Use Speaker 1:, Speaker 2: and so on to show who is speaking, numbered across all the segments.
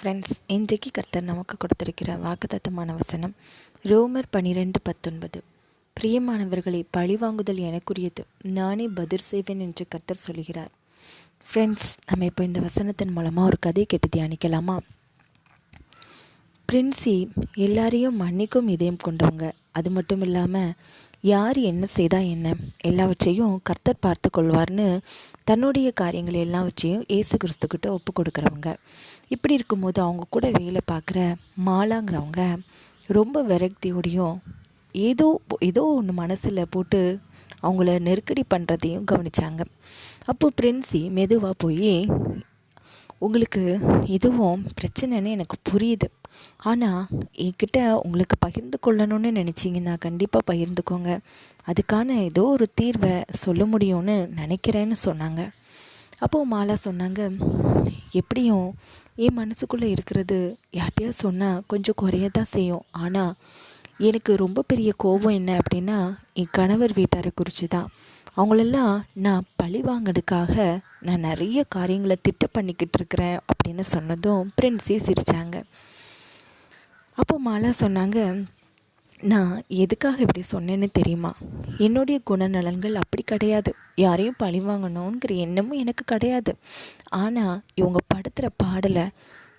Speaker 1: Friends இன்றைக்கு கர்த்தர் நமக்கு கொடுத்திருக்கிற வாக்குத்தத்தமான வசனம் ரோமர் பனிரெண்டு பத்தொன்பது. பிரியமானவர்களை பழிவாங்குதல் எனக்குரியது. நானே பதில் செய்வேன் என்று கர்த்தர் சொல்கிறார். ஃப்ரெண்ட்ஸ் நம்ம இப்போ இந்த வசனத்தின் மூலமாக ஒரு கதை கேட்டு தியானிக்கலாமா? பிரின்ஸி எல்லாரையும் மன்னிக்கும் இதயம் கொண்டவங்க. அது மட்டும் இல்லாமல் யார் என்ன செய்தா என்ன எல்லாவற்றையும் கர்த்தர் பார்த்து கொள்வார்னு தன்னுடைய காரியங்கள் எல்லாவற்றையும் ஏசு கிறிஸ்துக்கிட்ட ஒப்பு கொடுக்குறவங்க. இப்படி இருக்கும்போது அவங்க கூட வேலை பார்க்குற மாலாங்கிறவங்க ரொம்ப விரக்தியோடையும் ஏதோ ஏதோ ஒன்று மனசில் போட்டு அவங்கள நெருக்கடி பண்ணுறதையும் கவனித்தாங்க அப்போது பிரின்சி மெதுவாக போய் உங்களுக்கு இதுவும் பிரச்சனைன்னு எனக்கு புரியுது. ஆனால் என்கிட்ட உங்களுக்கு பகிர்ந்து கொள்ளணும்னு நினச்சிங்கன்னா கண்டிப்பாக பகிர்ந்துக்கோங்க. அதுக்கான ஏதோ ஒரு தீர்வை சொல்ல முடியும்னு நினைக்கிறேன்னு சொன்னாங்க. அப்போது மாலா சொன்னாங்க எப்படியும் என் மனசுக்குள்ளே இருக்கிறது யார்கிட்டயா சொன்னால் கொஞ்சம் குறைய தான் செய்யும். ஆனால் எனக்கு ரொம்ப பெரிய கோபம் என்ன அப்படின்னா என் கணவர் வீட்டாரை குறித்து தான் அவங்களெல்லாம் நான் பழி வாங்கிறதுக்காக நான் நிறைய காரியங்களை திட்டம் பண்ணிக்கிட்டு இருக்கிறேன் அப்படின்னு சொன்னதும் பிரின்ஸே சிரித்தாங்க அப்போ மாலா சொன்னாங்க நான் எதுக்காக இப்படி சொன்னேன்னு தெரியுமா? என்னுடைய குணநலன்கள் அப்படி கிடையாது. யாரையும் பழி வாங்கணுங்கிற எண்ணமும் எனக்கு கிடையாது. ஆனால் இவங்க படுத்துகிற பாடலை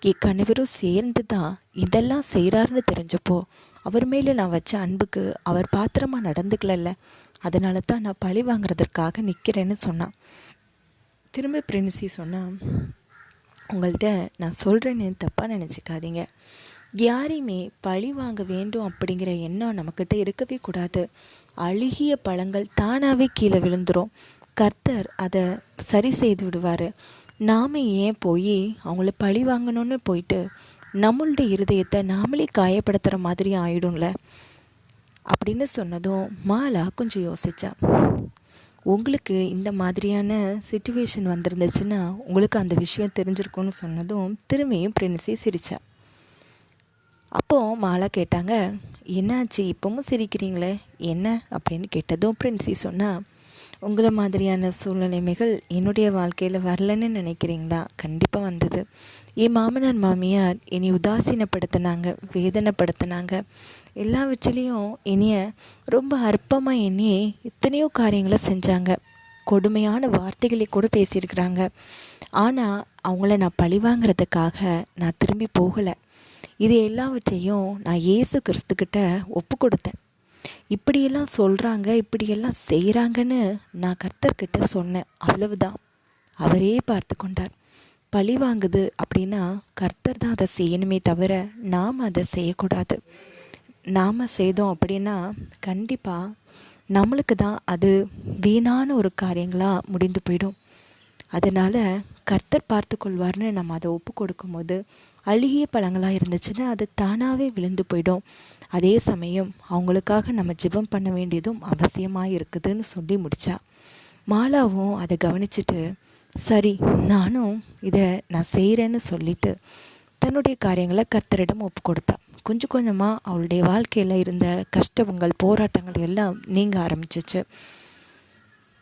Speaker 1: என் கணவரும் சேர்ந்து தான் இதெல்லாம் செய்கிறாருன்னு தெரிஞ்சப்போ அவர் மேலே நான் வச்ச அன்புக்கு அவர் பாத்திரமாக நடந்துக்கலல்ல. அதனால தான் நான் பழி வாங்குறதற்காக நிற்கிறேன்னு சொன்னான். திரும்ப பிரின்சி சொன்னான் உங்கள்கிட்ட நான் சொல்கிறேன்னு தப்பாக நினச்சிக்காதீங்க. யாரையுமே பழி வாங்க வேண்டும் அப்படிங்கிற எண்ணம் நம்மக்கிட்ட இருக்கவே கூடாது. அழுகிய பழங்கள் தானாகவே கீழே விழுந்துடும் கர்த்தர் அதை சரி செய்து விடுவார். நாம் ஏன் போய் அவங்கள பழி வாங்கணும்னு போயிட்டு நம்மளுடைய இருதயத்தை நாமளே காயப்படுத்துகிற மாதிரி ஆயிடும்ல? அப்படின்னு சொன்னதும் மாலா கொஞ்சம் யோசிச்சா உங்களுக்கு இந்த மாதிரியான சுச்சுவேஷன் வந்திருந்துச்சுன்னா உங்களுக்கு அந்த விஷயம் தெரிஞ்சிருக்கும்னு சொன்னதும் திரும்பியும் பிரின்சி சிரிச்சா. அப்போது மாலா கேட்டாங்க என்னாச்சு? இப்போவும் சிரிக்கிறீங்களே? என்ன? அப்படின்னு கேட்டதும் பிரின்சி சொன்னால் உங்களை மாதிரியான சூழ்நிலைமைகள் என்னுடைய வாழ்க்கையில் வரலன்னு நினைக்கிறீங்களா? கண்டிப்பாக வந்தது. என் மாமனார் மாமியார் என்னை உதாசீனப்படுத்தினாங்க வேதனைப்படுத்தினாங்க. எல்லா வச்சிலையும் என்னைய ரொம்ப அற்பமாக என்னையே எத்தனையோ காரியங்களை செஞ்சாங்க. கொடுமையான வார்த்தைகளை கூட பேசியிருக்கிறாங்க. ஆனால் அவங்கள நான் பழி வாங்கிறதுக்காக நான் திரும்பி போகலை. இது எல்லாவற்றையும் நான் இயேசு கிறிஸ்துக்கிட்ட ஒப்பு கொடுத்தேன் இப்படியெல்லாம் சொல்கிறாங்க இப்படியெல்லாம் செய்கிறாங்கன்னு நான் கர்த்தர்கிட்ட சொன்னேன். அவ்வளவுதான். அவரே பார்த்து கொண்டார். பழி வாங்குது அப்படின்னா கர்த்தர் தான் அதை செய்யணுமே தவிர நாம் அதை செய்யக்கூடாது. நாம் செய்தோம் அப்படின்னா கண்டிப்பாக நம்மளுக்கு தான் அது வீணான ஒரு காரியங்களாக முடிந்து போயிடும். அதனால் கர்த்தர் பார்த்து கொள்வார்னு நம்ம அதை ஒப்பு கொடுக்கும்போது அழுகிய பழங்களாக இருந்துச்சுன்னா அது தானாகவே விழுந்து போயிடும். அதே சமயம் அவங்களுக்காக நம்ம ஜெபம் பண்ண வேண்டியதும் அவசியமாக இருக்குதுன்னு சொல்லி முடித்தா மாலாவும் அதை கவனிச்சுட்டு சரி நானும் இதை நான் செய்கிறேன்னு சொல்லிட்டு தன்னுடைய காரியங்களை கர்த்தரிடம் ஒப்பு கொடுத்தா. கொஞ்சம் கொஞ்சமாக அவளுடைய வாழ்க்கையில் இருந்த கஷ்டங்கள் போராட்டங்கள் எல்லாம் நீங்க ஆரம்பிச்சிச்சு.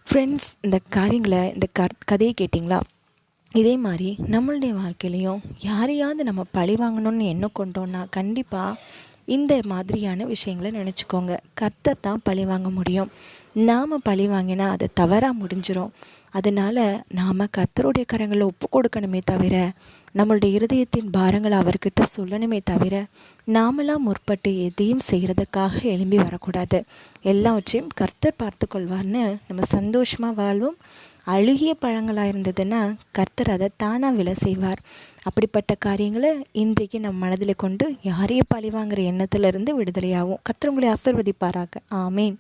Speaker 1: ஃப்ரெண்ட்ஸ் இந்த காரியங்களை இந்த கதையை கேட்டிங்களா? இதே மாதிரி நம்மளுடைய வாழ்க்கையிலையும் யாரையாவது நம்ம பழி வாங்கணும்னு எண்ணம் கொண்டோன்னா கண்டிப்பாக இந்த மாதிரியான விஷயங்களை நினச்சிக்கோங்க. கர்த்தர் தான் பழி வாங்க முடியும். நாம் பழி வாங்கினா அது தவறாக முடிஞ்சிடும் அதனால் நாம் கர்த்தருடைய கரங்களை ஒப்பு கொடுக்கணுமே தவிர நம்மளுடைய இருதயத்தின் பாரங்களை அவர்கிட்ட சொல்லணுமே தவிர நாமெல்லாம் முற்பட்டு எதையும் செய்கிறதுக்காக எழும்பி வரக்கூடாது. எல்லாவற்றையும் கர்த்தர் பார்த்து கொள்வார்னு நம்ம சந்தோஷமாக வாழ்வோம். அழுகிய பழங்களாக இருந்ததுன்னா கர்த்தர் அதை தானாக விலை செய்வார். அப்படிப்பட்ட காரியங்களை இன்றைக்கு நம் மனதில் கொண்டு யாரையும் பழி வாங்குற எண்ணத்திலிருந்து விடுதலையாகும். கர்த்தர் உங்களை ஆசிர்வதிப்பாராக. ஆமேன்.